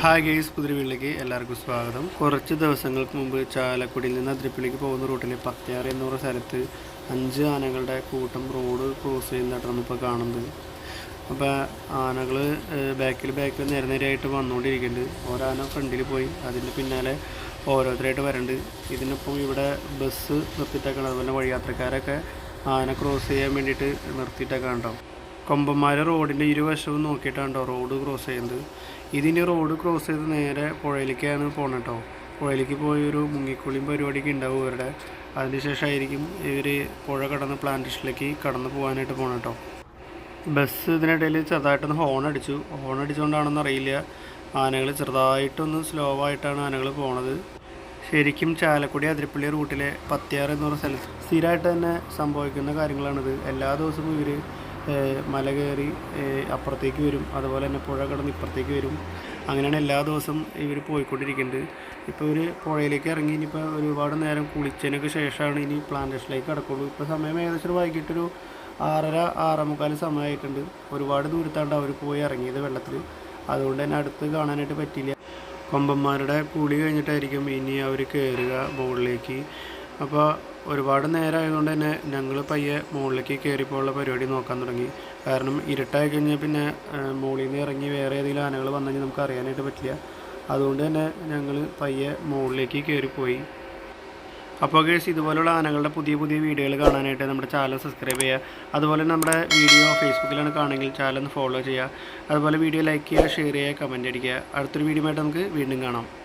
Hi guys പുതിരവീട്ടിലേക്ക് എല്ലാവർക്കും സ്വാഗതം. കുറച്ച് ദിവസങ്ങൾക്ക് മുമ്പ് ചാലക്കുടിയിൽ നിന്ന് അതിരപ്പള്ളിക്ക് പോകുന്ന റൂട്ടിലെ പത്തിയാറ് എന്ന് സ്ഥലത്ത് അഞ്ച് ആനകളുടെ കൂട്ടം റോഡ് ക്രോസ് ചെയ്യുന്നതായിട്ട് നമ്മളിപ്പോൾ കാണുന്നത്. അപ്പോൾ ആനകൾ ബാക്കിൽ ബാക്കിൽ നേരെ നേരെയായിട്ട് വന്നുകൊണ്ടിരിക്കുന്നുണ്ട്. ഓരോന ഫ്രണ്ടിൽ പോയി അതിന്റെ പിന്നാലെ ഓരോരുത്തരായിട്ട് വരണ്ട്. ഇതിനൊപ്പം ഇവിടെ ബസ് നിർത്തിയിട്ടേക്കാണ്. അതുപോലെ വഴിയാത്രക്കാരൊക്കെ ആന ക്രോസ് ചെയ്യാൻ വേണ്ടിയിട്ട് നിർത്തിയിട്ടൊക്കെ ഉണ്ടാവും കൊമ്പന്മാർ റോഡിന്റെ ഇരുവശവും നോക്കിയിട്ടാണ് റോഡ് ക്രോസ് ചെയ്യുന്നത് ഇതിന് റോഡ് ക്രോസ് ചെയ്ത് നേരെ പുഴയിലേക്കാണ് പോകണം കേട്ടോ പുഴയിലേക്ക് പോയി ഒരു മുങ്ങിക്കുളിയും പരിപാടിയൊക്കെ ഉണ്ടാവും ഇവരുടെ. അതിനുശേഷമായിരിക്കും ഇവർ പുഴ കടന്ന് പ്ലാന്റേഷനിലേക്ക് കടന്നു പോകാനായിട്ട് പോകണം കേട്ടോ ബസ് ഇതിനിടയിൽ ചെറുതായിട്ടൊന്ന് ഹോൺ അടിച്ചു. ഹോൺ അടിച്ചുകൊണ്ടാണെന്ന് അറിയില്ല. ആനകൾ ചെറുതായിട്ടൊന്ന് സ്ലോ ആയിട്ടാണ് ആനകൾ പോണത്. ശരിക്കും ചാലക്കുടി അതിരപ്പള്ളി റൂട്ടിലെ പത്തിയാറ് എന്ന് സ്ഥലത്ത് സ്ഥിരമായിട്ട് തന്നെ സംഭവിക്കുന്ന കാര്യങ്ങളാണിത്. എല്ലാ ദിവസവും ഇവർ മല കയറി അപ്പുറത്തേക്ക് വരും. അതുപോലെ തന്നെ പുഴ കടന്ന് ഇപ്പുറത്തേക്ക് വരും. അങ്ങനെയാണ് എല്ലാ ദിവസവും ഇവർ പോയിക്കൊണ്ടിരിക്കുന്നത് ഇപ്പോൾ ഇവർ പുഴയിലേക്ക് ഇറങ്ങി ഇനിയിപ്പോൾ ഒരുപാട് നേരം കുളിച്ചതിനൊക്കെ ശേഷമാണ് ഇനി പ്ലാന്റേഷനിലേക്ക് കിടക്കുള്ളൂ. ഇപ്പോൾ സമയം ഏകദേശം ഒരു വൈകിട്ടൊരു ആറര ആറേമുക്കാൽ സമയമായിട്ടുണ്ട്. ഒരുപാട് ദൂരത്താണ്ട് അവർ പോയി ഇറങ്ങിയത് വെള്ളത്തിൽ അതുകൊണ്ട് തന്നെ അടുത്ത് കാണാനായിട്ട് പറ്റിയില്ല കൊമ്പന്മാരുടെ കുളി കഴിഞ്ഞിട്ടായിരിക്കും ഇനി അവർ കയറുക മുകളിലേക്ക് അപ്പോൾ ഒരുപാട് നേരമായതുകൊണ്ട് തന്നെ ഞങ്ങൾ പയ്യെ മുകളിലേക്ക് കയറിപ്പോയുള്ള പരിപാടി നോക്കാൻ തുടങ്ങി. കാരണം ഇരുട്ടായി കഴിഞ്ഞാൽ പിന്നെ മുകളിൽ നിന്ന് ഇറങ്ങി വേറെ ഏതെങ്കിലും ആനകൾ വന്നെങ്കിൽ നമുക്ക് അറിയാനായിട്ട് പറ്റില്ല. അതുകൊണ്ട് തന്നെ ഞങ്ങൾ പയ്യെ മുകളിലേക്ക് കയറിപ്പോയി. അപ്പോൾ കേസ് ഇതുപോലുള്ള ആനകളുടെ പുതിയ പുതിയ വീഡിയോകൾ കാണാനായിട്ട് നമ്മുടെ ചാനൽ സബ്സ്ക്രൈബ് ചെയ്യുക. അതുപോലെ നമ്മുടെ വീഡിയോ ഫേസ്ബുക്കിലാണ് കാണുമെങ്കിൽ ചാനൽ ഒന്ന് ഫോളോ ചെയ്യുക. അതുപോലെ വീഡിയോ ലൈക്ക് ചെയ്യുക ഷെയർ ചെയ്യുക കമന്റ് അടിക്കുക. അടുത്തൊരു വീഡിയോ ആയിട്ട് നമുക്ക് വീണ്ടും കാണാം.